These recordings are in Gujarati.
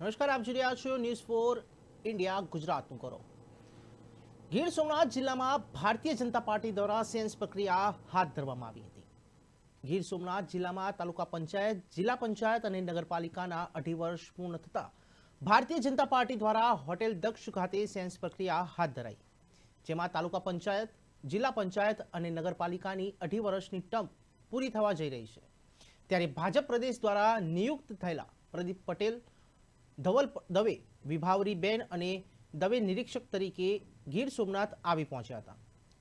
નમસ્કાર, આપ જોઈ રહ્યા છો ન્યૂઝ ફોર ઇન્ડિયા ગુજરાતનું કરો ગીર સોમનાથ જિલ્લામાં ભારતીય જનતા પાર્ટી દ્વારા સેન્સ પ્રક્રિયા હાથ ધરવામાં આવી હતી. ગીર સોમનાથ જિલ્લામાં તાલુકા પંચાયત, જિલ્લા પંચાયત અને નગરપાલિકાના અઢી વર્ષ પૂર્ણ થતા ભારતીય જનતા પાર્ટી દ્વારા હોટેલ દક્ષ ખાતે સેન્સ પ્રક્રિયા હાથ ધરાઈ. જેમાં તાલુકા પંચાયત, જિલ્લા પંચાયત અને નગરપાલિકાની અઢી વર્ષની ટર્મ પૂરી થવા જઈ રહી છે. ત્યારે ભાજપ પ્રદેશ દ્વારા નિયુક્ત થયેલા પ્રદીપ પટેલ ધવલ દવે, વિભાવરીબેન અને દવે નિરીક્ષક તરીકે ગીર સોમનાથ આવી પહોંચ્યા હતા,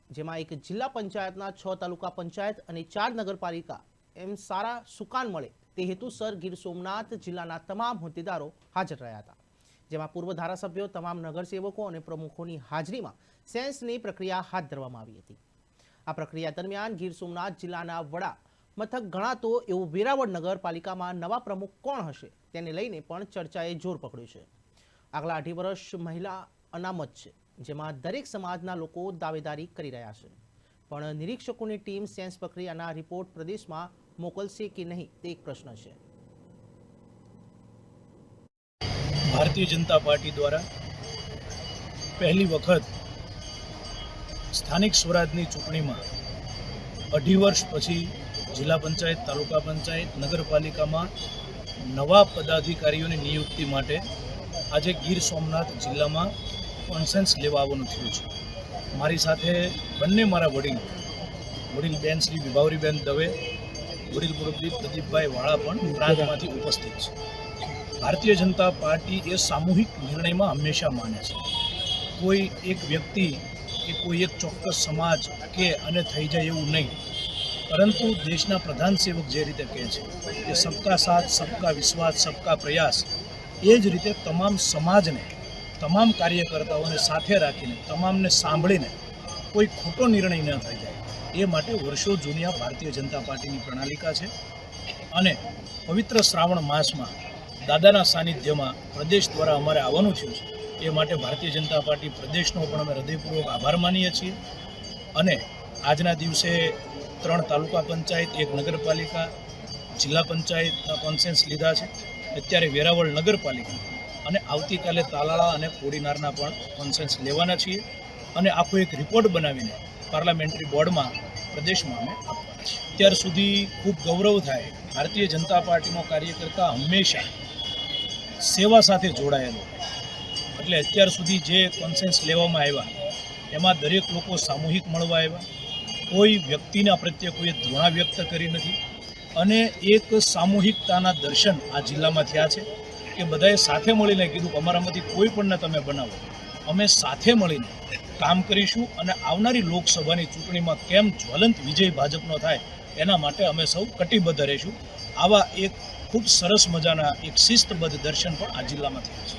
જેમાં એક જિલ્લા પંચાયતના છ તાલુકા પંચાયત અને ચાર નગરપાલિકા એમ સારા સુકાન મળે તે હેતુસર ગીર સોમનાથ જિલ્લાના તમામ હોદ્દેદારો હાજર રહ્યા હતા. જેમાં પૂર્વ ધારાસભ્યો, તમામ નગરસેવકો અને પ્રમુખોની હાજરીમાં સેન્સની પ્રક્રિયા હાથ ધરવામાં આવી હતી. આ પ્રક્રિયા દરમિયાન ગીર સોમનાથ જિલ્લાના વડા મથક ગણાતો એવું વેરાવળ નગરપાલિકામાં નવા પ્રમુખ કોણ હશે તેને લઈને પણ ચર્ચાએ જોર પકડ્યું છે. આગલા અઢી વર્ષ મહિલા અનામત છે, જેમાં દરેક સમાજના લોકો દાવેદારી કરી રહ્યા છે. પણ નિરીક્ષકોની ટીમ સેન્સ પ્રક્રિયાના રિપોર્ટ પ્રદેશમાં મોકલશે કે નહીં તે એક પ્રશ્ન છે. ભારતીય જનતા પાર્ટી દ્વારા પહેલી વખત સ્થાનિક સ્વરાજની ચૂંટણીમાં અઢી વર્ષ પછી જિલ્લા પંચાયત, તાલુકા પંચાયત, નગરપાલિકામાં નવા પદાધિકારીઓની નિયુક્તિ માટે આજે ગીર સોમનાથ જિલ્લામાં કોન્સેન્સ લેવા આવવાનું થયું છે. મારી સાથે બંને મારા વડીલ વડીલ બેન શ્રી વિભાવરીબેન દવે, વડીલ મુરબ્બી પ્રદીપભાઈ વાળા પણ પ્રાંતમાંથી ઉપસ્થિત છે. ભારતીય જનતા પાર્ટી એ સામૂહિક નિર્ણયમાં હંમેશા માને છે. કોઈ એક વ્યક્તિ કે કોઈ એક ચોક્કસ સમાજ કે અને થઈ જાય એવું નહીં. પરંતુ દેશના પ્રધાન સેવક જે રીતે કહે છે કે સબકા સાથ, સબકા વિશ્વાસ, સબકા પ્રયાસ, એ જ રીતે તમામ સમાજને, તમામ કાર્યકર્તાઓને સાથે રાખીને, તમામને સાંભળીને કોઈ ખોટો નિર્ણય ન થઈ જાય. એ માટે વર્ષો જૂની આ ભારતીય જનતા પાર્ટીની પ્રણાલિકા છે અને પવિત્ર શ્રાવણ માસમાં દાદાના સાનિધ્યમાં પ્રદેશ દ્વારા અમારે આવવાનું થયું છે. એ માટે ભારતીય જનતા પાર્ટી પ્રદેશનો પણ અમે હૃદયપૂર્વક આભાર માનીએ છીએ અને આજના દિવસે ત્રણ તાલુકા પંચાયત, એક નગરપાલિકા, જિલ્લા પંચાયતના કોન્સેન્સ લીધા છે. અત્યારે વેરાવળ નગરપાલિકા અને આવતીકાલે તાલાળા અને કોડીનારના પણ કોન્સેન્સ લેવાના છીએ અને આખો એક રિપોર્ટ બનાવીને પાર્લામેન્ટરી બોર્ડમાં પ્રદેશમાં અમે અત્યાર સુધી ખૂબ ગૌરવ થાય, ભારતીય જનતા પાર્ટીનો કાર્યકર્તા હંમેશા સેવા સાથે જોડાયેલો. એટલે અત્યાર સુધી જે કોન્સેન્સ લેવામાં આવ્યા, એમાં દરેક લોકો સામૂહિક મળવા આવ્યા. કોઈ વ્યક્તિના પ્રત્યે કોઈએ ધૃણા વ્યક્ત કરી નથી. અને એક સામૂહિકતાના દર્શન આ જિલ્લામાં થયા છે કે બધાએ સાથે મળીને કીધું અમારામાંથી કોઈ પણને તમે બનાવો. અમે સાથે મળીને કામ કરીશું અને આવનારી લોકસભાની ચૂંટણીમાં કેમ જ્વલંત વિજય ભાજપનો થાય એના માટે અમે સૌ કટિબદ્ધ રહીશું. આવા એક ખૂબ સરસ મજાના એક શિસ્તબદ્ધ દર્શન પણ આ જિલ્લામાં થયા છે.